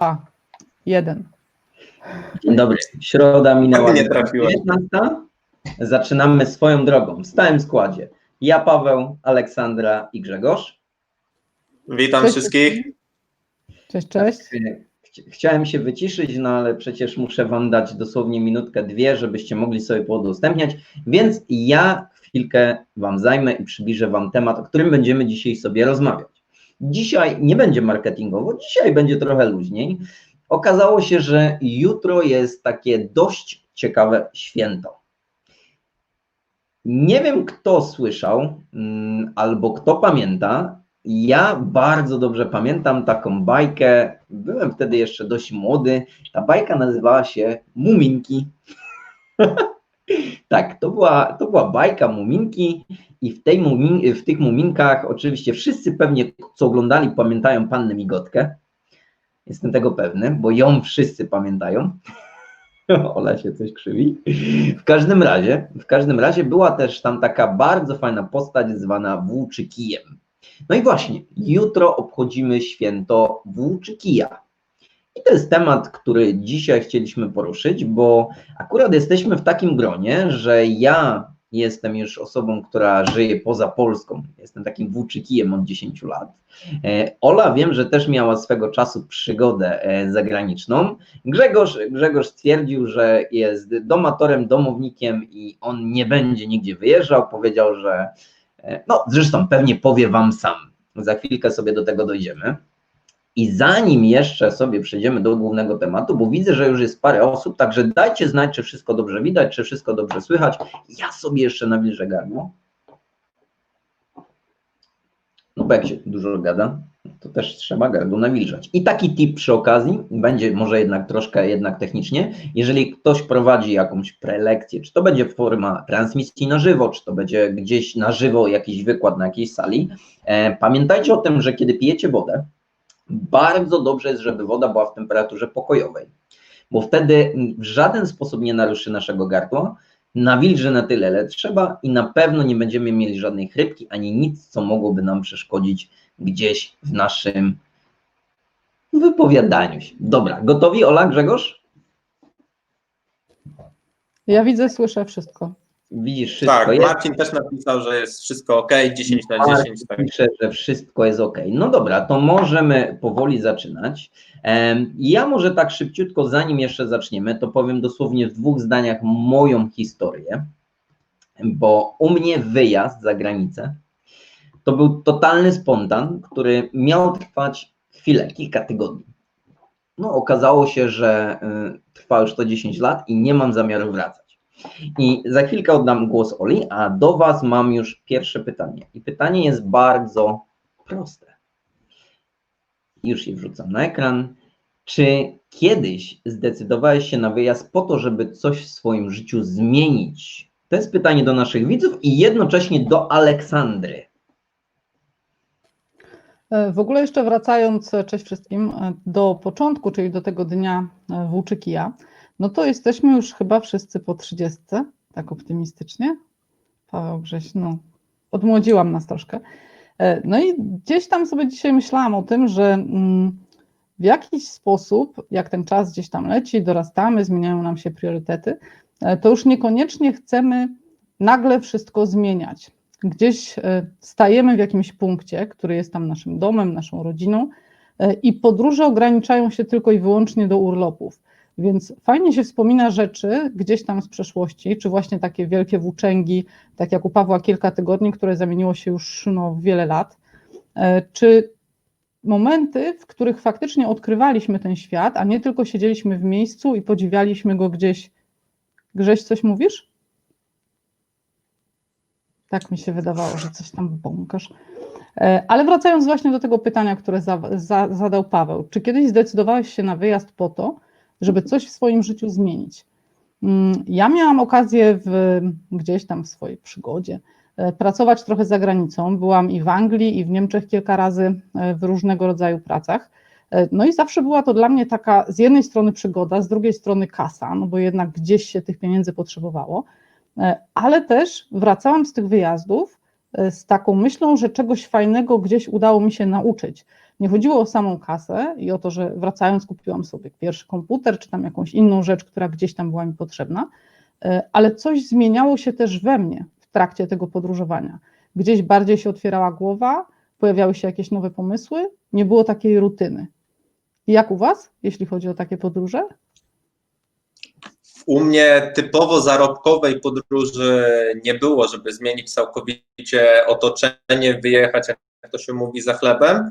dwa, jeden. Dzień dobry. Środa minęła. Nie trafiłeś. 19. Zaczynamy swoją drogą w stałym składzie. Ja, Paweł, Aleksandra i Grzegorz. Witam Cześć wszystkich. Cześć, cześć. Chci- Chciałem się wyciszyć, no ale przecież muszę Wam dać dosłownie minutkę, dwie, żebyście mogli sobie poudostępniać, więc ja chwilkę Wam zajmę i przybliżę Wam temat, o którym będziemy dzisiaj sobie rozmawiać. Dzisiaj nie będzie marketingowo, dzisiaj będzie trochę luźniej. Okazało się, że jutro jest takie dość ciekawe święto. Nie wiem, kto słyszał mm, albo kto pamięta. Ja bardzo dobrze pamiętam taką bajkę. Byłem wtedy jeszcze dość młody. Ta bajka nazywała się Muminki. tak, to była, to była bajka Muminki i w, tej mumin, w tych Muminkach oczywiście wszyscy pewnie, co oglądali, pamiętają Pannę Migotkę. Jestem tego pewny, bo ją wszyscy pamiętają. Ola się coś krzywi. W każdym razie, w każdym razie była też tam taka bardzo fajna postać zwana Włóczykijem. No i właśnie, jutro obchodzimy święto Włóczykija. I to jest temat, który dzisiaj chcieliśmy poruszyć, bo akurat jesteśmy w takim gronie, że ja jestem już osobą, która żyje poza Polską. Jestem takim włóczykijem od 10 lat. E, Ola wiem, że też miała swego czasu przygodę e, zagraniczną. Grzegorz, Grzegorz stwierdził, że jest domatorem, domownikiem i on nie będzie nigdzie wyjeżdżał. Powiedział, że e, no zresztą pewnie powie wam sam. Za chwilkę sobie do tego dojdziemy. I zanim jeszcze sobie przejdziemy do głównego tematu, bo widzę, że już jest parę osób, także dajcie znać, czy wszystko dobrze widać, czy wszystko dobrze słychać. Ja sobie jeszcze nawilżę gardło. No bo jak się dużo gada, to też trzeba gardło nawilżać. I taki tip przy okazji, będzie może jednak troszkę jednak technicznie, jeżeli ktoś prowadzi jakąś prelekcję, czy to będzie forma transmisji na żywo, czy to będzie gdzieś na żywo jakiś wykład na jakiejś sali, e, pamiętajcie o tym, że kiedy pijecie wodę, bardzo dobrze jest, żeby woda była w temperaturze pokojowej, bo wtedy w żaden sposób nie naruszy naszego gardła, nawilży na tyle, ile trzeba i na pewno nie będziemy mieli żadnej chrypki, ani nic, co mogłoby nam przeszkodzić gdzieś w naszym wypowiadaniu się. Dobra, gotowi Ola, Grzegorz? Ja widzę, słyszę wszystko. Widzisz, wszystko Tak, jest. Marcin też napisał, że jest wszystko ok, 10 na 10. Tak. Pisze, że wszystko jest ok. No dobra, to możemy powoli zaczynać. Ja może tak szybciutko, zanim jeszcze zaczniemy, to powiem dosłownie w dwóch zdaniach moją historię, bo u mnie wyjazd za granicę to był totalny spontan, który miał trwać chwilę, kilka tygodni. No, okazało się, że y, trwa już to 10 lat i nie mam zamiaru wracać. I za chwilkę oddam głos Oli, a do Was mam już pierwsze pytanie. I pytanie jest bardzo proste. Już je wrzucam na ekran. Czy kiedyś zdecydowałeś się na wyjazd po to, żeby coś w swoim życiu zmienić? To jest pytanie do naszych widzów i jednocześnie do Aleksandry. E, W ogóle jeszcze wracając, e, cześć wszystkim, e, do początku, czyli do tego dnia e, Włóczykija, no to jesteśmy już chyba wszyscy po 30, tak optymistycznie. Paweł Grześ, no, odmłodziłam nas troszkę. E, No i gdzieś tam sobie dzisiaj myślałam o tym, że mm, w jakiś sposób, jak ten czas gdzieś tam leci, dorastamy, zmieniają nam się priorytety, e, to już niekoniecznie chcemy nagle wszystko zmieniać. Gdzieś e, stajemy w jakimś punkcie, który jest tam naszym domem, naszą rodziną, i podróże ograniczają się tylko i wyłącznie do urlopów. Więc fajnie się wspomina rzeczy gdzieś tam z przeszłości, czy właśnie takie wielkie włóczęgi, tak jak u Pawła kilka tygodni, które zamieniło się już no, wiele lat, e, czy momenty, w których faktycznie odkrywaliśmy ten świat, a nie tylko siedzieliśmy w miejscu i podziwialiśmy go gdzieś. Grześ, coś mówisz? Tak mi się wydawało, że coś tam bąkasz. E, Ale wracając właśnie do tego pytania, które za, za, zadał Paweł. Czy kiedyś zdecydowałeś się na wyjazd po to, żeby coś w swoim życiu zmienić? Mm, Ja miałam okazję w, gdzieś tam w swojej przygodzie e, pracować trochę za granicą. Byłam i w Anglii, i w Niemczech kilka razy e, w różnego rodzaju pracach. E, No i zawsze była to dla mnie taka z jednej strony przygoda, z drugiej strony kasa, no bo jednak gdzieś się tych pieniędzy potrzebowało, ale też wracałam z tych wyjazdów z taką myślą, że czegoś fajnego gdzieś udało mi się nauczyć. Nie chodziło o samą kasę i o to, że wracając kupiłam sobie pierwszy komputer, czy tam jakąś inną rzecz, która gdzieś tam była mi potrzebna, e, ale coś zmieniało się też we mnie w trakcie tego podróżowania. Gdzieś bardziej się otwierała głowa, pojawiały się jakieś nowe pomysły, nie było takiej rutyny. Jak u Was, jeśli chodzi o takie podróże? U mnie typowo zarobkowej podróży nie było, żeby zmienić całkowicie otoczenie, wyjechać, jak to się mówi, za chlebem.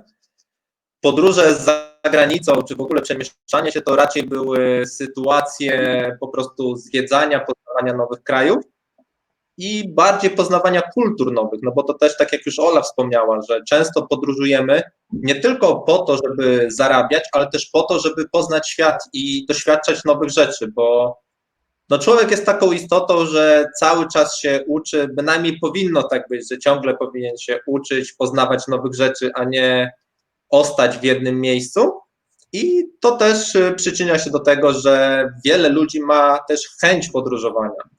Podróże za granicą, czy w ogóle przemieszczanie się, to raczej były sytuacje po prostu zwiedzania, poznawania nowych krajów i bardziej poznawania kultur nowych, no bo to też, tak jak już Ola wspomniała, że często podróżujemy nie tylko po to, żeby zarabiać, ale też po to, żeby poznać świat i doświadczać nowych rzeczy, bo no człowiek jest taką istotą, że cały czas się uczy, bynajmniej powinno tak być, że ciągle powinien się uczyć, poznawać nowych rzeczy, a nie ostać w jednym miejscu. I to też y, przyczynia się do tego, że wiele ludzi ma też chęć podróżowania.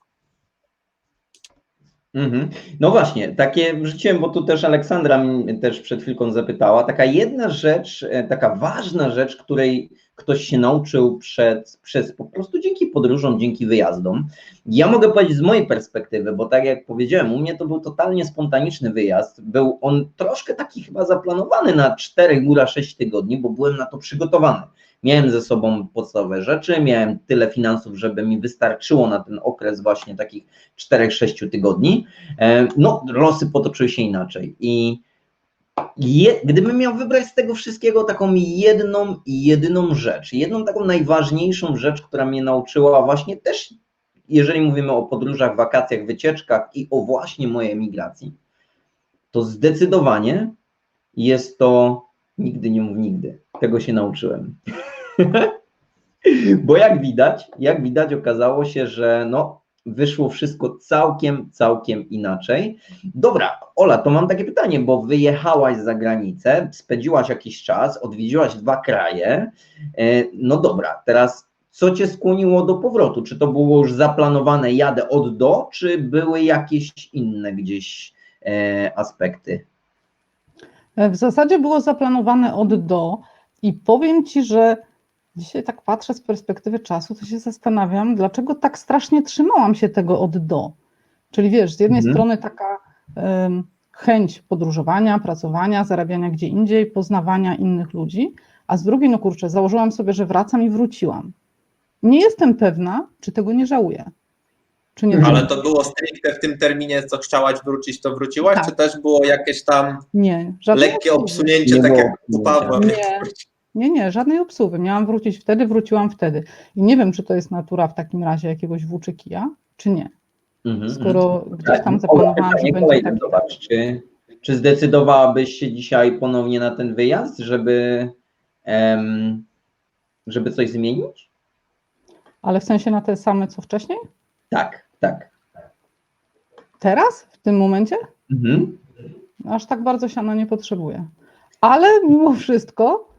Mhm. No właśnie, takie wrzuciłem, bo tu też Aleksandra mnie też przed chwilką zapytała. Taka jedna rzecz, e, taka ważna rzecz, której ktoś się nauczył przed, przez po prostu dzięki podróżom, dzięki wyjazdom. Ja mogę powiedzieć z mojej perspektywy, bo tak jak powiedziałem, u mnie to był totalnie spontaniczny wyjazd. Był on troszkę taki chyba zaplanowany na 4, góra 6 tygodni, bo byłem na to przygotowany. Miałem ze sobą podstawowe rzeczy, miałem tyle finansów, żeby mi wystarczyło na ten okres właśnie takich 4-6 tygodni. E, No, losy potoczyły się inaczej. I je, gdybym miał wybrać z tego wszystkiego taką jedną jedyną rzecz, jedną taką najważniejszą rzecz, która mnie nauczyła właśnie też, jeżeli mówimy o podróżach, wakacjach, wycieczkach i o właśnie mojej emigracji, to zdecydowanie jest to nigdy nie mów nigdy. Tego się nauczyłem. Bo jak widać, jak widać, okazało się, że no, wyszło wszystko całkiem, całkiem inaczej. Dobra, Ola, to mam takie pytanie, bo wyjechałaś za granicę, spędziłaś jakiś czas, odwiedziłaś dwa kraje. E, No dobra, teraz co cię skłoniło do powrotu? Czy to było już zaplanowane, jadę od do, czy były jakieś inne gdzieś e, aspekty? W zasadzie było zaplanowane od do i powiem Ci, że dzisiaj tak patrzę z perspektywy czasu, to się zastanawiam, dlaczego tak strasznie trzymałam się tego od do. Czyli wiesz, z jednej Mhm. strony taka em, chęć podróżowania, pracowania, zarabiania gdzie indziej, poznawania innych ludzi, a z drugiej, no kurczę, założyłam sobie, że wracam i wróciłam. Nie jestem pewna, czy tego nie żałuję. Czy nie Mhm. Ale to było stricte w tym terminie, co chciałaś wrócić, to wróciłaś, Tak. czy też było jakieś tam Nie, lekkie obsunięcie, Nie tak było jak u. Pawła? Nie. Nie, nie, żadnej obsuwy. Miałam wrócić wtedy, wróciłam wtedy. I nie wiem, czy to jest natura w takim razie jakiegoś włóczykija, czy nie. Mhm, Skoro mhm. gdzieś tam zaplanowałam, że będzie taki. zobacz, czy, czy zdecydowałabyś się dzisiaj ponownie na ten wyjazd, żeby, em, żeby coś zmienić? Ale w sensie na te same co wcześniej? Tak, tak. Teraz? W tym momencie? Mhm. Aż tak bardzo siana nie potrzebuję. Ale mimo wszystko,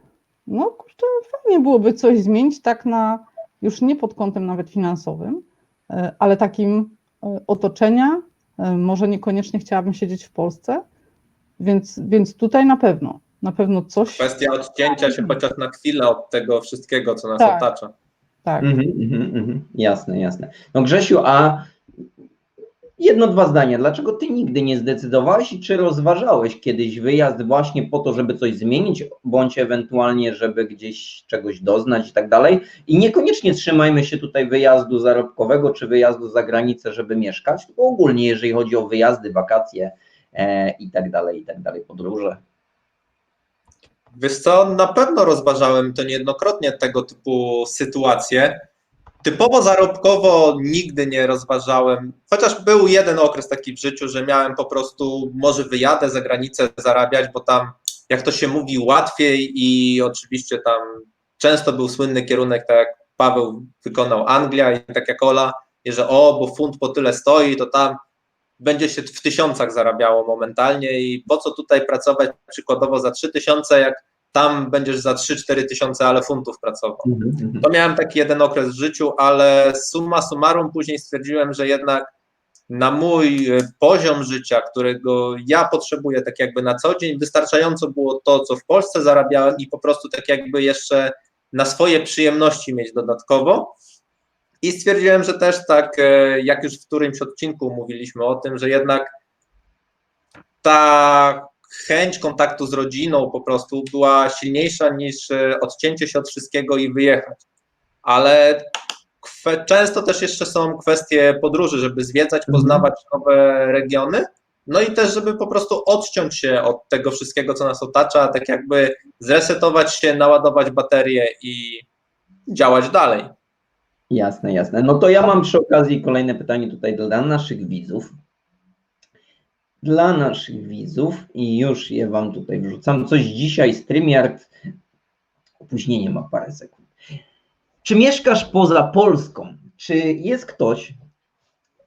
no kurczę, fajnie byłoby coś zmienić tak na, już nie pod kątem nawet finansowym, e, ale takim e, otoczenia. E, Może niekoniecznie chciałabym siedzieć w Polsce, więc, więc tutaj na pewno, na pewno coś. Kwestia odcięcia się chociaż na chwilę od tego wszystkiego, co nas Tak. otacza. Tak. Mhm, mhm, mhm. Jasne, jasne. No Grzesiu, a jedno, dwa zdania. Dlaczego ty nigdy nie zdecydowałeś czy rozważałeś kiedyś wyjazd właśnie po to, żeby coś zmienić, bądź ewentualnie, żeby gdzieś czegoś doznać i tak dalej? I niekoniecznie trzymajmy się tutaj wyjazdu zarobkowego czy wyjazdu za granicę, żeby mieszkać, tylko ogólnie, jeżeli chodzi o wyjazdy, wakacje e, i tak dalej, i tak dalej, podróże. Wiesz co, na pewno rozważałem to niejednokrotnie tego typu sytuacje. Typowo zarobkowo nigdy nie rozważałem, chociaż był jeden okres taki w życiu, że miałem po prostu, może wyjadę za granicę zarabiać, bo tam, jak to się mówi, łatwiej i oczywiście tam często był słynny kierunek, tak jak Paweł wykonał Anglia i tak jak Ola, i że o, bo funt po tyle stoi, to tam będzie się w tysiącach zarabiało momentalnie i po co tutaj pracować przykładowo za trzy tysiące, jak tam będziesz za 3-4 tysiące, ale funtów pracował. Mhm, mhm. To miałem taki jeden okres w życiu, ale summa summarum później stwierdziłem, że jednak na mój e, poziom życia, którego ja potrzebuję tak jakby na co dzień, wystarczająco było to, co w Polsce zarabiałem i po prostu tak jakby jeszcze na swoje przyjemności mieć dodatkowo. I stwierdziłem, że też tak, e, jak już w którymś odcinku mówiliśmy o tym, że jednak ta chęć kontaktu z rodziną po prostu była silniejsza niż e, odcięcie się od wszystkiego i wyjechać. Ale często też jeszcze są kwestie podróży, żeby zwiedzać, Mhm. poznawać nowe regiony. No i też, żeby po prostu odciąć się od tego wszystkiego, co nas otacza, tak jakby zresetować się, naładować baterię i działać dalej. Jasne, jasne. No to ja mam przy okazji kolejne pytanie tutaj dla naszych widzów. Dla naszych widzów i już je Wam tutaj wrzucam. Coś dzisiaj StreamYard, opóźnienie ma parę sekund. Czy mieszkasz poza Polską? Czy jest ktoś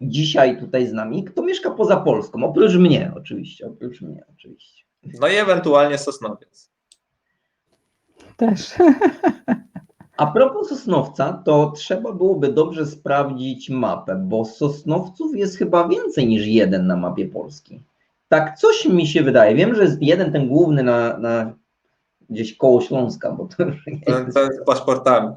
dzisiaj tutaj z nami, kto mieszka poza Polską? Oprócz mnie oczywiście, oprócz mnie oczywiście. No i ewentualnie Sosnowiec. Też. A propos Sosnowca, to trzeba byłoby dobrze sprawdzić mapę, bo Sosnowców jest chyba więcej niż jeden na mapie Polski. Tak coś mi się wydaje. Wiem, że jest jeden ten główny na, na gdzieś koło Śląska, bo to już To, to z paszportami.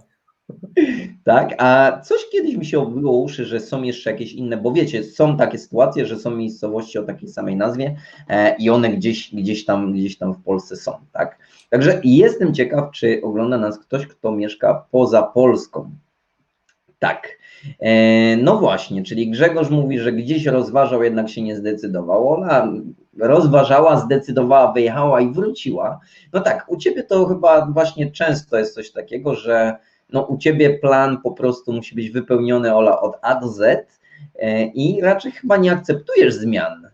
Tak, a coś kiedyś mi się obiło uszy, że są jeszcze jakieś inne, bo wiecie, są takie sytuacje, że są miejscowości o takiej samej nazwie e, i one gdzieś, gdzieś, tam, gdzieś tam w Polsce są, tak. Także jestem ciekaw, czy ogląda nas ktoś, kto mieszka poza Polską. Tak. E, no właśnie, czyli Grzegorz mówi, że gdzieś rozważał, jednak się nie zdecydował. Ona rozważała, zdecydowała, wyjechała i wróciła. No tak, u ciebie to chyba właśnie często jest coś takiego, że no u ciebie plan po prostu musi być wypełniony Ola od A do Z e, i raczej chyba nie akceptujesz zmian.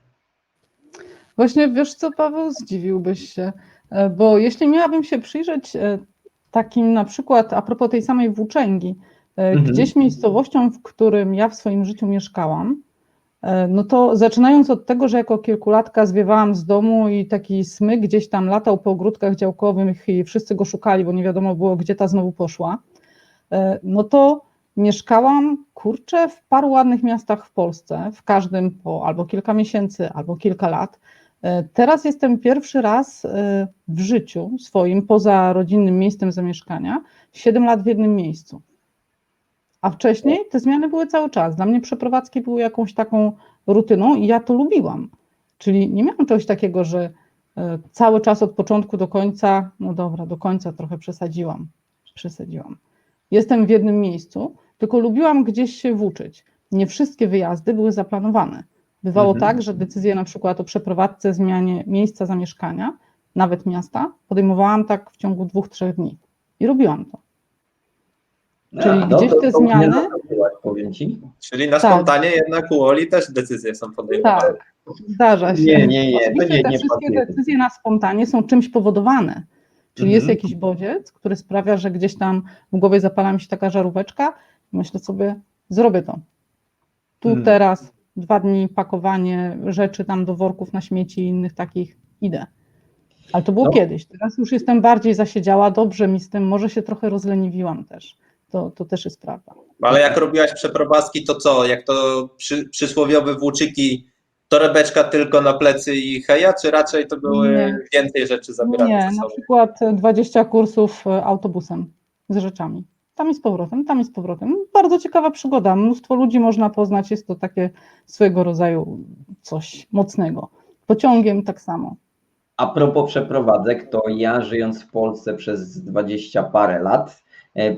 Właśnie wiesz co, Paweł, zdziwiłbyś się, e, bo jeśli miałabym się przyjrzeć e, takim na przykład a propos tej samej włóczęgi, Mhm. gdzieś miejscowością, w którym ja w swoim życiu mieszkałam, no to zaczynając od tego, że jako kilkulatka zwiewałam z domu i taki smyk gdzieś tam latał po ogródkach działkowych i wszyscy go szukali, bo nie wiadomo było, gdzie ta znowu poszła, no to mieszkałam, kurczę, w paru ładnych miastach w Polsce, w każdym po albo kilka miesięcy, albo kilka lat. E, Teraz jestem pierwszy raz e, w życiu swoim, poza rodzinnym miejscem zamieszkania, 7 lat w jednym miejscu. A wcześniej te zmiany były cały czas. Dla mnie przeprowadzki były jakąś taką rutyną i ja to lubiłam. Czyli nie miałam czegoś takiego, że e, cały czas od początku do końca, no dobra, do końca trochę przesadziłam, przesadziłam. Jestem w jednym miejscu, tylko lubiłam gdzieś się włóczyć. Nie wszystkie wyjazdy były zaplanowane. Bywało Mhm. tak, że decyzję na przykład o przeprowadzce, zmianie miejsca zamieszkania, nawet miasta, podejmowałam tak w ciągu dwóch, trzech dni. I robiłam to. Czyli A, no gdzieś to- te to zmiany- powiem ci. Czyli na Tak. spontanie jednak u Oli też decyzje są podejmowane. Tak, zdarza się. Nie, nie, nie, to Oczywiście nie, te nie wszystkie pasuje. decyzje na spontanie są czymś powodowane. Czyli jest Mhm. jakiś bodziec, który sprawia, że gdzieś tam w głowie zapala mi się taka żaróweczka i myślę sobie, zrobię to. Tu, Mhm. teraz, dwa dni pakowanie rzeczy tam do worków na śmieci i innych takich, idę. Ale to było No. kiedyś. Teraz już jestem bardziej zasiedziała, dobrze mi z tym, może się trochę rozleniwiłam też. To, to też jest prawda. Ale jak robiłaś przeprowadzki, to co? Jak to przy, przysłowiowe włóczyki, torebeczka tylko na plecy i heja, czy raczej to były Nie. więcej rzeczy zabierane Nie, ze na sobą? przykład 20 kursów e, autobusem z rzeczami. Tam i z powrotem, tam i z powrotem. Bardzo ciekawa przygoda. Mnóstwo ludzi można poznać. Jest to takie swojego rodzaju coś mocnego. Pociągiem tak samo. A propos przeprowadzek, to ja żyjąc w Polsce przez dwadzieścia parę lat,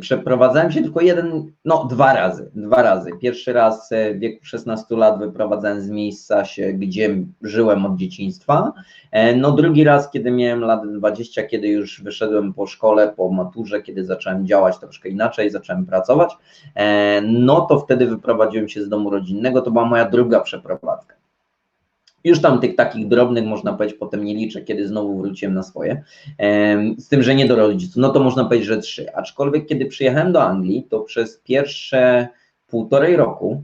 przeprowadzałem się tylko jeden, no dwa razy, dwa razy. Pierwszy raz e, w wieku 16 lat wyprowadzałem z miejsca się, gdzie żyłem od dzieciństwa. E, No drugi raz, kiedy miałem lat 20, kiedy już wyszedłem po szkole, po maturze, kiedy zacząłem działać troszkę inaczej, zacząłem pracować, e, no to wtedy wyprowadziłem się z domu rodzinnego, to była moja druga przeprowadzka. Już tam tych takich drobnych, można powiedzieć, potem nie liczę, kiedy znowu wróciłem na swoje. Z tym, że nie do rodziców, no to można powiedzieć, że trzy. Aczkolwiek, kiedy przyjechałem do Anglii, to przez pierwsze półtorej roku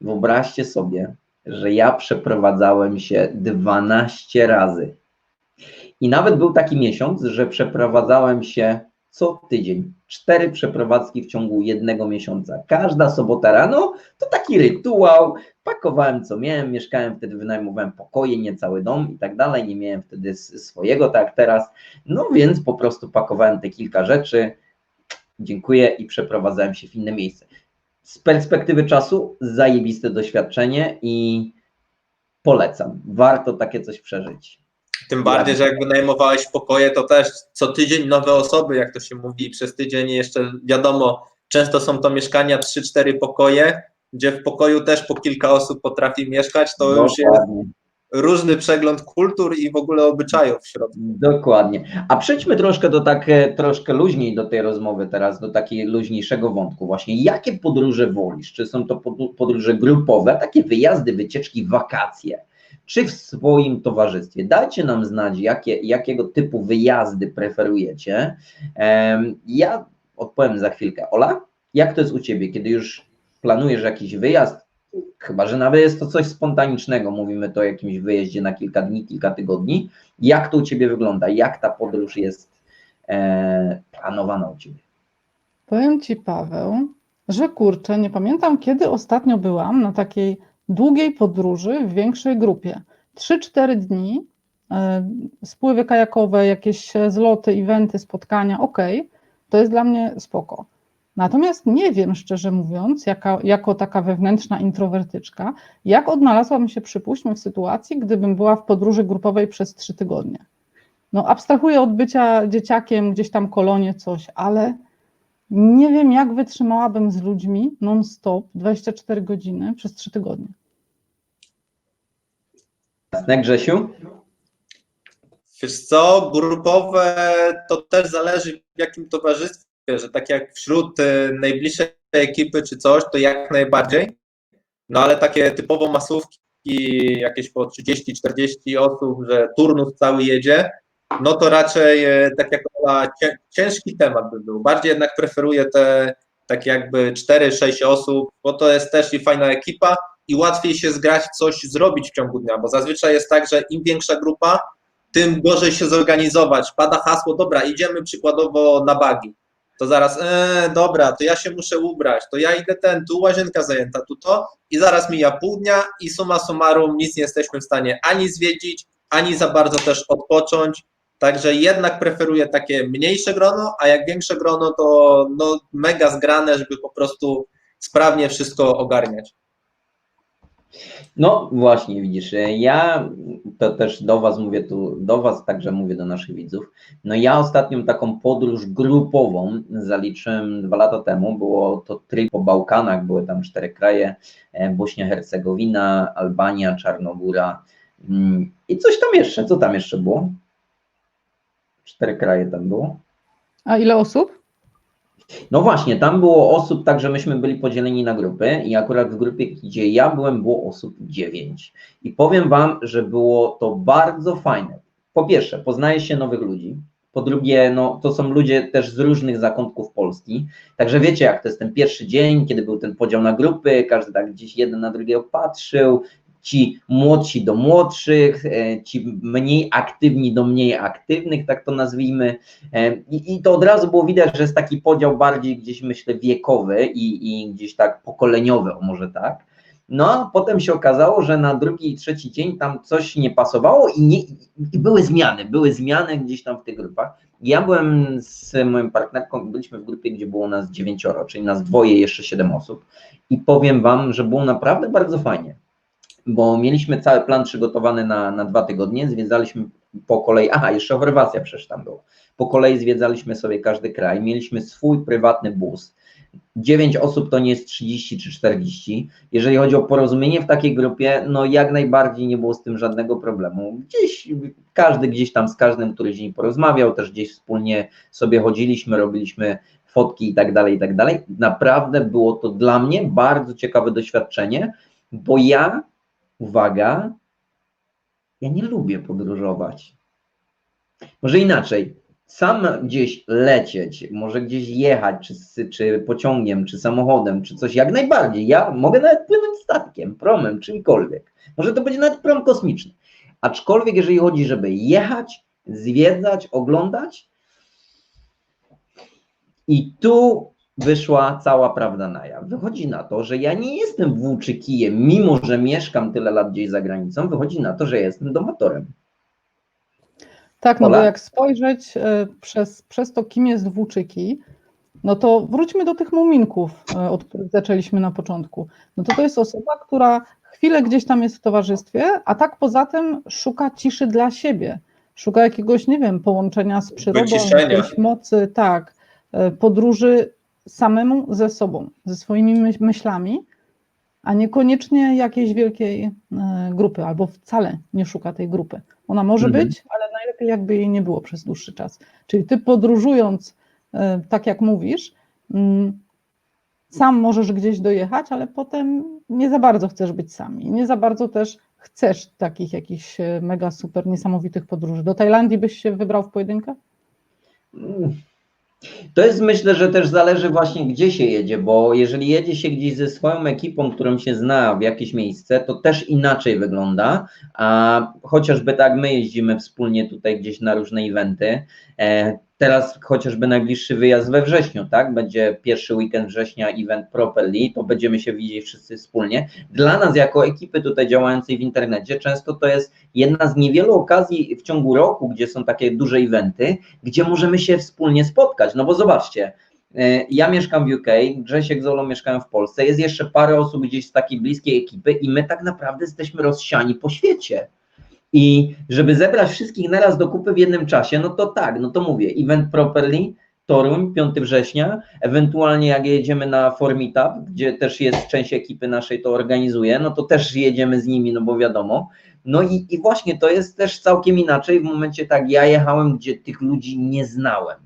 wyobraźcie sobie, że ja przeprowadzałem się 12 razy. I nawet był taki miesiąc, że przeprowadzałem się co tydzień. Cztery przeprowadzki w ciągu jednego miesiąca. Każda sobota rano to taki rytuał. Pakowałem co miałem, mieszkałem wtedy, wynajmowałem pokoje, nie cały dom i tak dalej. Nie miałem wtedy swojego, tak teraz. No więc po prostu pakowałem te kilka rzeczy. Dziękuję i przeprowadzałem się w inne miejsce. Z perspektywy czasu zajebiste doświadczenie i polecam. Warto takie coś przeżyć. Tym bardziej, że jak wynajmowałeś pokoje, to też co tydzień nowe osoby, jak to się mówi, przez tydzień jeszcze wiadomo, często są to mieszkania 3-4 pokoje, gdzie w pokoju też po kilka osób potrafi mieszkać, to już jest Dokładnie. różny przegląd kultur i w ogóle obyczajów w środku. Dokładnie. A przejdźmy troszkę do tak, e, troszkę luźniej do tej rozmowy teraz, do takiego luźniejszego wątku właśnie. Jakie podróże wolisz? Czy są to pod- podróże grupowe, takie wyjazdy, wycieczki, wakacje? Czy w swoim towarzystwie? Dajcie nam znać, jakie, jakiego typu wyjazdy preferujecie. Ja odpowiem za chwilkę. Ola, jak to jest u Ciebie, kiedy już planujesz jakiś wyjazd, chyba że nawet jest to coś spontanicznego, mówimy to o jakimś wyjeździe na kilka dni, kilka tygodni, jak to u Ciebie wygląda? Jak ta podróż jest e, planowana u Ciebie? Powiem Ci, Paweł, że kurczę, nie pamiętam, kiedy ostatnio byłam na takiej długiej podróży w większej grupie. 3-4 dni, e, spływy kajakowe, jakieś zloty, eventy, spotkania, ok, to jest dla mnie spoko. Natomiast nie wiem, szczerze mówiąc, jaka, jako taka wewnętrzna introwertyczka, jak odnalazłabym się, przypuśćmy, w sytuacji, gdybym była w podróży grupowej przez 3 tygodnie. No, abstrahuję od bycia dzieciakiem, gdzieś tam kolonie, coś, ale nie wiem, jak wytrzymałabym z ludźmi non-stop 24 godziny przez 3 tygodnie. Jasne, Grzesiu? Wiesz co, grupowe to też zależy w jakim towarzystwie, że tak jak wśród y, najbliższej ekipy czy coś, to jak najbardziej, no ale takie typowo masówki, jakieś po 30-40 osób, że turnus cały jedzie, no to raczej e, tak jak Cię- ciężki temat by był. Bardziej jednak preferuję te tak jakby 4-6 osób, bo to jest też i fajna ekipa i łatwiej się zgrać, coś zrobić w ciągu dnia, bo zazwyczaj jest tak, że im większa grupa, tym gorzej się zorganizować. Pada hasło, dobra, idziemy przykładowo na bagi. To zaraz, e, dobra, to ja się muszę ubrać, to ja idę ten, tu łazienka zajęta, tu to i zaraz mija pół dnia i summa summarum nic nie jesteśmy w stanie ani zwiedzić, ani za bardzo też odpocząć. Także jednak preferuję takie mniejsze grono, a jak większe grono, to no, mega zgrane, żeby po prostu sprawnie wszystko ogarniać. No właśnie, widzisz, e, ja to też do Was mówię tu, do Was także mówię do naszych widzów. No ja ostatnią taką podróż grupową zaliczyłem dwa lata temu, było to trip po Bałkanach, były tam cztery kraje, e, Bośnia, Hercegowina, Albania, Czarnogóra mm, i coś tam jeszcze, co tam jeszcze było? Cztery kraje tam było. A ile osób? No właśnie, tam było osób, tak że myśmy byli podzieleni na grupy i akurat w grupie, gdzie ja byłem, było osób dziewięć. I powiem Wam, że było to bardzo fajne. Po pierwsze, poznaje się nowych ludzi. Po drugie, no, to są ludzie też z różnych zakątków Polski. Także wiecie, jak to jest ten pierwszy dzień, kiedy był ten podział na grupy, każdy tak gdzieś jeden na drugiego patrzył, ci młodsi do młodszych, e, ci mniej aktywni do mniej aktywnych, tak to nazwijmy. E, I, I to od razu było widać, że jest taki podział bardziej gdzieś, myślę, wiekowy i, i gdzieś tak pokoleniowy, może tak. No, a potem się okazało, że na drugi i trzeci dzień tam coś nie pasowało i, nie, i były zmiany, były zmiany gdzieś tam w tych grupach. Ja byłem z moją partnerką, byliśmy w grupie, gdzie było nas dziewięcioro, czyli nas dwoje, jeszcze siedem osób i powiem Wam, że było naprawdę bardzo fajnie, bo mieliśmy cały plan przygotowany na, na dwa tygodnie, zwiedzaliśmy po kolei, aha, jeszcze Chorwacja przecież tam była, po kolei zwiedzaliśmy sobie każdy kraj, mieliśmy swój prywatny bus, 9 osób to nie jest 30 czy 40. Jeżeli chodzi o porozumienie w takiej grupie, no jak najbardziej nie było z tym żadnego problemu. Gdzieś każdy gdzieś tam z każdym któryś dzień porozmawiał, też gdzieś wspólnie sobie chodziliśmy, robiliśmy fotki i tak dalej, i tak dalej. Naprawdę było to dla mnie bardzo ciekawe doświadczenie, bo ja, uwaga, ja nie lubię podróżować. Może inaczej, sam gdzieś lecieć, może gdzieś jechać, czy, czy pociągiem, czy samochodem, czy coś, jak najbardziej. Ja mogę nawet płynąć statkiem, promem, czymkolwiek. Może to będzie nawet prom kosmiczny. Aczkolwiek, jeżeli chodzi, żeby jechać, zwiedzać, oglądać, I tu wyszła cała prawda na jaw. Wychodzi na to, że ja nie jestem włóczykijem, mimo że mieszkam tyle lat gdzieś za granicą, wychodzi na to, że jestem domatorem. Tak, no bo Ola? jak spojrzeć e, przez, przez to, kim jest Włóczyki, no to wróćmy do tych muminków, e, od których zaczęliśmy na początku. No to to jest osoba, która chwilę gdzieś tam jest w towarzystwie, a tak poza tym szuka ciszy dla siebie. Szuka jakiegoś, nie wiem, połączenia z przyrodą, jakiejś mocy, tak, e, podróży samemu ze sobą, ze swoimi myśl- myślami, a niekoniecznie jakiejś wielkiej e, grupy, albo wcale nie szuka tej grupy. Ona może Mhm. być, ale najlepiej jakby jej nie było przez dłuższy czas. Czyli ty podróżując, e, tak jak mówisz, mm, sam możesz gdzieś dojechać, ale potem nie za bardzo chcesz być sam i nie za bardzo też chcesz takich jakichś e, mega super niesamowitych podróży. Do Tajlandii byś się wybrał w pojedynkę? Mm. To jest myślę, że też zależy właśnie gdzie się jedzie, bo jeżeli jedzie się gdzieś ze swoją ekipą, którą się zna w jakieś miejsce, to też inaczej wygląda, a chociażby tak my jeździmy wspólnie tutaj gdzieś na różne eventy, e, teraz chociażby najbliższy wyjazd we wrześniu, tak, będzie pierwszy weekend września event Properly, to będziemy się widzieć wszyscy wspólnie. Dla nas jako ekipy tutaj działającej w internecie często to jest jedna z niewielu okazji w ciągu roku, gdzie są takie duże eventy, gdzie możemy się wspólnie spotkać. No bo zobaczcie, e, ja mieszkam w UK, Grzesiek z Olą mieszkają w Polsce, jest jeszcze parę osób gdzieś z takiej bliskiej ekipy i my tak naprawdę jesteśmy rozsiani po świecie. I żeby zebrać wszystkich naraz do kupy w jednym czasie, no to tak, no to mówię, event properly, Toruń, 5 września, ewentualnie jak jedziemy na Formitup, gdzie też jest część ekipy naszej to organizuje, no to też jedziemy z nimi, no bo wiadomo. No i, i właśnie to jest też całkiem inaczej w momencie tak, ja jechałem, gdzie tych ludzi nie znałem.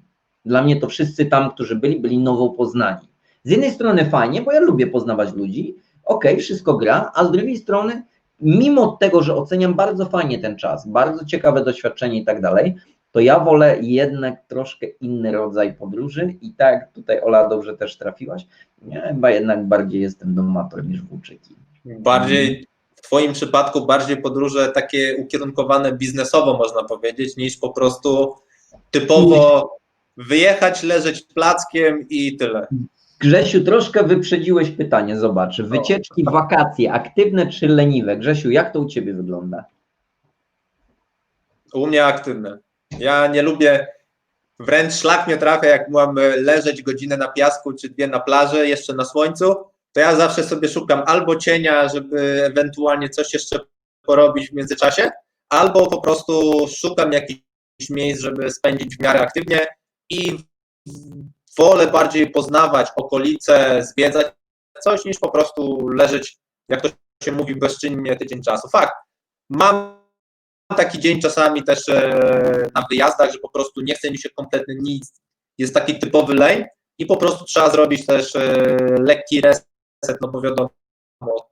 Dla mnie to wszyscy tam, którzy byli, byli nowo poznani. Z jednej strony fajnie, bo ja lubię poznawać ludzi, okej, wszystko gra, a z drugiej strony, mimo tego, że oceniam bardzo fajnie ten czas, bardzo ciekawe doświadczenie i tak dalej, to ja wolę jednak troszkę inny rodzaj podróży i tak tutaj Ola dobrze też trafiłaś, ja chyba jednak bardziej jestem domator niż włóczyki. Bardziej w Twoim przypadku bardziej podróże takie ukierunkowane biznesowo, można powiedzieć, niż po prostu typowo wyjechać, leżeć plackiem i tyle. Grzesiu, troszkę wyprzedziłeś pytanie, zobacz. Wycieczki, wakacje, aktywne czy leniwe? Grzesiu, jak to u Ciebie wygląda? U mnie aktywne. Ja nie lubię, wręcz szlak mnie trafia, jak mam leżeć godzinę na piasku czy dwie na plaży, jeszcze na słońcu, to ja zawsze sobie szukam albo cienia, żeby ewentualnie coś jeszcze porobić w międzyczasie, albo po prostu szukam jakichś miejsc, żeby spędzić w miarę aktywnie i wolę bardziej poznawać okolice, zwiedzać coś, niż po prostu leżeć, jak to się mówi, bezczynnie tydzień czasu. Fakt, mam taki dzień czasami też e, na wyjazdach, że po prostu nie chce mi się kompletnie nic, jest taki typowy leń i po prostu trzeba zrobić też e, lekki reset, no bo wiadomo,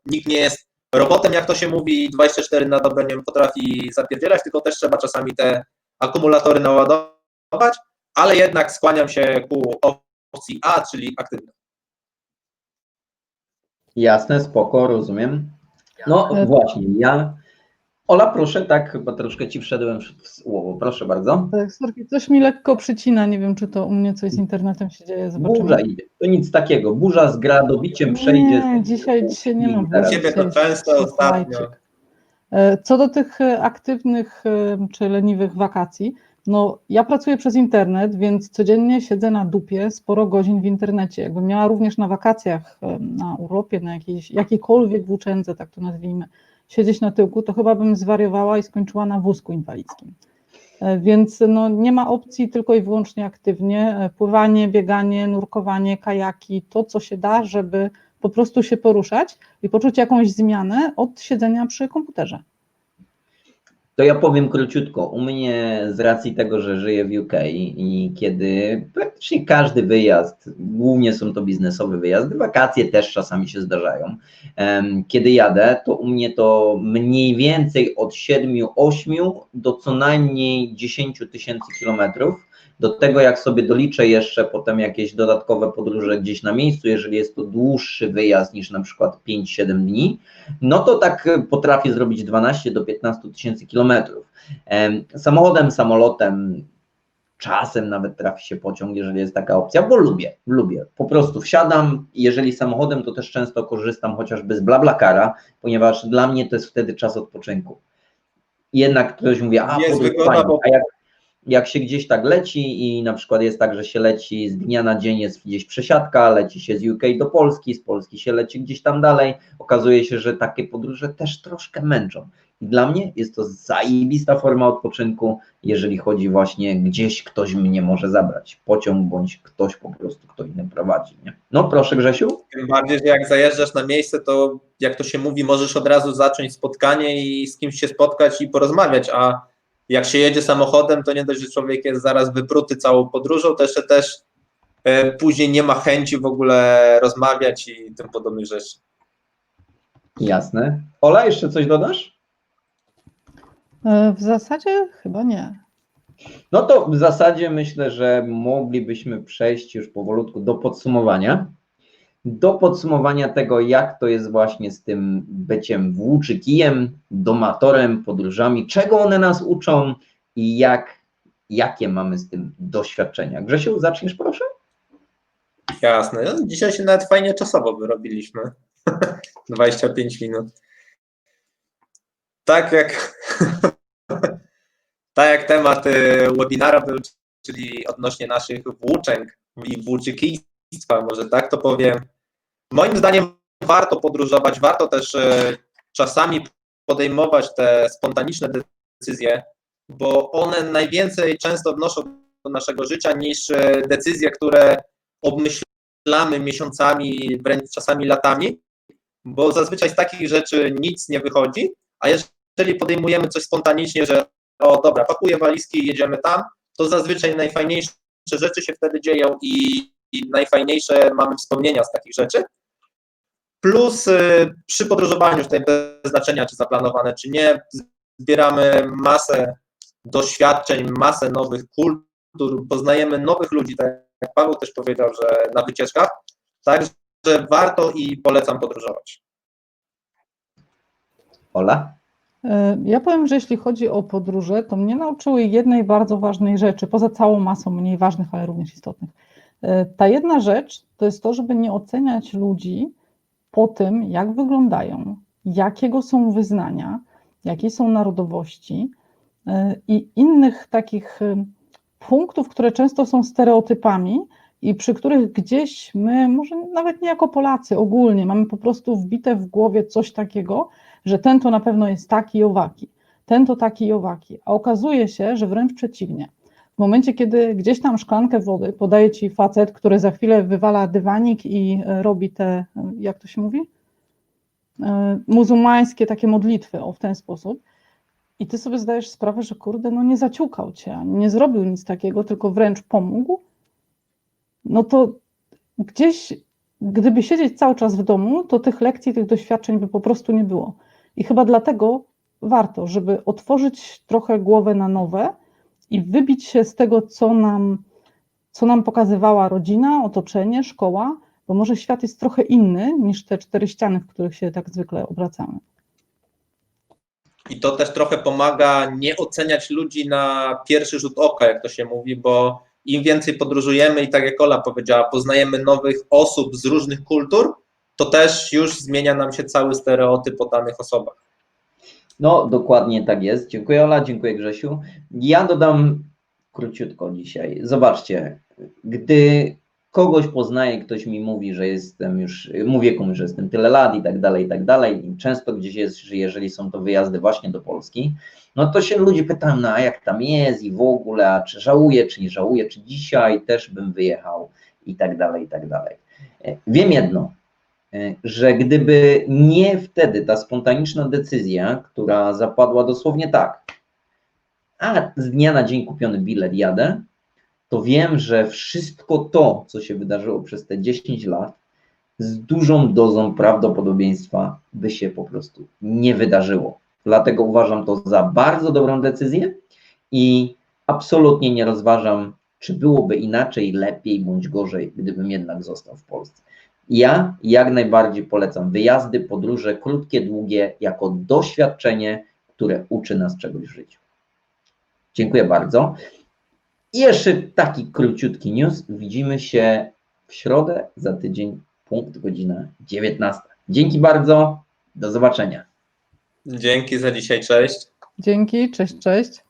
nikt nie jest robotem, jak to się mówi, 24 na dobę nie potrafi zapierdzielać, tylko też trzeba czasami te akumulatory naładować, ale jednak skłaniam się ku opcji A, czyli aktywny. Jasne, spoko, rozumiem. No właśnie, ja. Ola, proszę, tak, chyba troszkę Ci wszedłem w słowo, proszę bardzo. Tak, sorki, coś mi lekko przycina, nie wiem, czy to u mnie coś z internetem się dzieje, zobaczymy. Burza idzie. To nic takiego. Burza z gradobiciem przejdzie. Nie, dzisiaj, dzisiaj nie ma I teraz- burzy, Ciebie to często ostatnio. E, Co do tych e, aktywnych e, czy leniwych wakacji, no ja pracuję przez internet, więc codziennie siedzę na dupie sporo godzin w internecie. Jakbym miała również na wakacjach, na urlopie, na jakiejś, jakiejkolwiek włóczędze, tak to nazwijmy, siedzieć na tyłku, to chyba bym zwariowała i skończyła na wózku inwalidzkim. E, Więc no, nie ma opcji tylko i wyłącznie aktywnie. E, Pływanie, bieganie, nurkowanie, kajaki, to co się da, żeby po prostu się poruszać i poczuć jakąś zmianę od siedzenia przy komputerze. To ja powiem króciutko. U mnie z racji tego, że żyję w UK i kiedy praktycznie każdy wyjazd, głównie są to biznesowe wyjazdy, wakacje też czasami się zdarzają. Kiedy jadę, to u mnie to mniej więcej od 7-8 do co najmniej 10 tysięcy kilometrów. Do tego, jak sobie doliczę jeszcze potem jakieś dodatkowe podróże gdzieś na miejscu, jeżeli jest to dłuższy wyjazd niż na przykład 5-7 dni, no to tak potrafię zrobić 12 do 15 tysięcy kilometrów. Em, Samochodem, samolotem czasem nawet trafi się pociąg, jeżeli jest taka opcja, bo lubię, lubię. Po prostu wsiadam, jeżeli samochodem, to też często korzystam chociażby z BlaBlaCara, ponieważ dla mnie to jest wtedy czas odpoczynku. Jednak ktoś mówi, a, Jest wygoda, fajnie, bo- a jak, jak się gdzieś tak leci i na przykład jest tak, że się leci z dnia na dzień, jest gdzieś przesiadka, leci się z UK do Polski, z Polski się leci gdzieś tam dalej, okazuje się, że takie podróże też troszkę męczą. I dla mnie jest to zajebista forma odpoczynku, jeżeli chodzi właśnie gdzieś ktoś mnie może zabrać, pociąg bądź ktoś po prostu, kto inny prowadzi. Nie? No proszę Grzesiu. Tym bardziej, że jak zajeżdżasz na miejsce, to jak to się mówi, możesz od razu zacząć spotkanie i z kimś się spotkać i porozmawiać, a jak się jedzie samochodem, to nie dość, że człowiek jest zaraz wypruty całą podróżą, to jeszcze też e, później nie ma chęci w ogóle rozmawiać i tym podobnych rzeczy. Jasne. Ola, jeszcze coś dodasz? E, W zasadzie chyba nie. No to w zasadzie myślę, że moglibyśmy przejść już powolutku do podsumowania. Do podsumowania tego, jak to jest właśnie z tym byciem włóczykijem, domatorem, podróżami, czego one nas uczą i jak, jakie mamy z tym doświadczenia. Grzesiu, zaczniesz proszę? Jasne. No, dzisiaj się nawet fajnie czasowo wyrobiliśmy. 25 minut. Tak jak, tak jak temat y, webinara był, czyli odnośnie naszych włóczęg i włóczykistwa, może tak to powiem. Moim zdaniem warto podróżować, warto też y, czasami podejmować te spontaniczne decyzje, bo one najwięcej często wnoszą do naszego życia niż y, decyzje, które obmyślamy miesiącami, wręcz czasami latami, bo zazwyczaj z takich rzeczy nic nie wychodzi, a jeżeli podejmujemy coś spontanicznie, że o dobra, pakuję walizki i jedziemy tam, to zazwyczaj najfajniejsze rzeczy się wtedy dzieją i, i najfajniejsze mamy wspomnienia z takich rzeczy. Plus y, przy podróżowaniu, tutaj bez znaczenia, czy zaplanowane, czy nie, zbieramy masę doświadczeń, masę nowych kultur, poznajemy nowych ludzi, tak jak Paweł też powiedział, że na wycieczkach, także warto i polecam podróżować. Ola? E, Ja powiem, że jeśli chodzi o podróże, to mnie nauczyły jednej bardzo ważnej rzeczy, poza całą masą mniej ważnych, ale również istotnych. E, Ta jedna rzecz to jest to, żeby nie oceniać ludzi po tym, jak wyglądają, jakiego są wyznania, jakiej są narodowości e, i innych takich e, punktów, które często są stereotypami i przy których gdzieś my, może nawet nie jako Polacy ogólnie, mamy po prostu wbite w głowie coś takiego, że ten to na pewno jest taki i owaki, ten to taki i owaki, a okazuje się, że wręcz przeciwnie. W momencie, kiedy gdzieś tam szklankę wody podaje ci facet, który za chwilę wywala dywanik i e, robi te, e, jak to się mówi? E, Muzułmańskie takie modlitwy, o w ten sposób. I ty sobie zdajesz sprawę, że kurde, no nie zaciukał cię, nie zrobił nic takiego, tylko wręcz pomógł. No to gdzieś, gdyby siedzieć cały czas w domu, to tych lekcji, tych doświadczeń by po prostu nie było. I chyba dlatego warto, żeby otworzyć trochę głowę na nowe i wybić się z tego, co nam, co nam pokazywała rodzina, otoczenie, szkoła, bo może świat jest trochę inny niż te cztery ściany, w których się tak zwykle obracamy. I to też trochę pomaga nie oceniać ludzi na pierwszy rzut oka, jak to się mówi, bo im więcej podróżujemy i tak jak Ola powiedziała, poznajemy nowych osób z różnych kultur, to też już zmienia nam się cały stereotyp o danych osobach. No, dokładnie tak jest. Dziękuję Ola, dziękuję Grzesiu. Ja dodam króciutko dzisiaj. Zobaczcie, gdy kogoś poznaję, ktoś mi mówi, że jestem już, mówię komuś, że jestem tyle lat i tak dalej, i tak dalej. I często gdzieś jest, że jeżeli są to wyjazdy właśnie do Polski, no to się ludzie pytają, no a jak tam jest i w ogóle, a czy żałuję, czy nie żałuję, czy dzisiaj też bym wyjechał i tak dalej, i tak dalej. E, Wiem jedno, że gdyby nie wtedy ta spontaniczna decyzja, która zapadła dosłownie tak, a z dnia na dzień kupiony bilet jadę, to wiem, że wszystko to, co się wydarzyło przez te 10 lat, z dużą dozą prawdopodobieństwa by się po prostu nie wydarzyło. Dlatego uważam to za bardzo dobrą decyzję i absolutnie nie rozważam, czy byłoby inaczej, lepiej bądź gorzej, gdybym jednak został w Polsce. Ja jak najbardziej polecam wyjazdy, podróże, krótkie, długie, jako doświadczenie, które uczy nas czegoś w życiu. Dziękuję bardzo. I jeszcze taki króciutki news. Widzimy się w środę za tydzień, punkt godzina 19. Dzięki bardzo. Do zobaczenia. Dzięki za dzisiaj, cześć. Dzięki, cześć, cześć.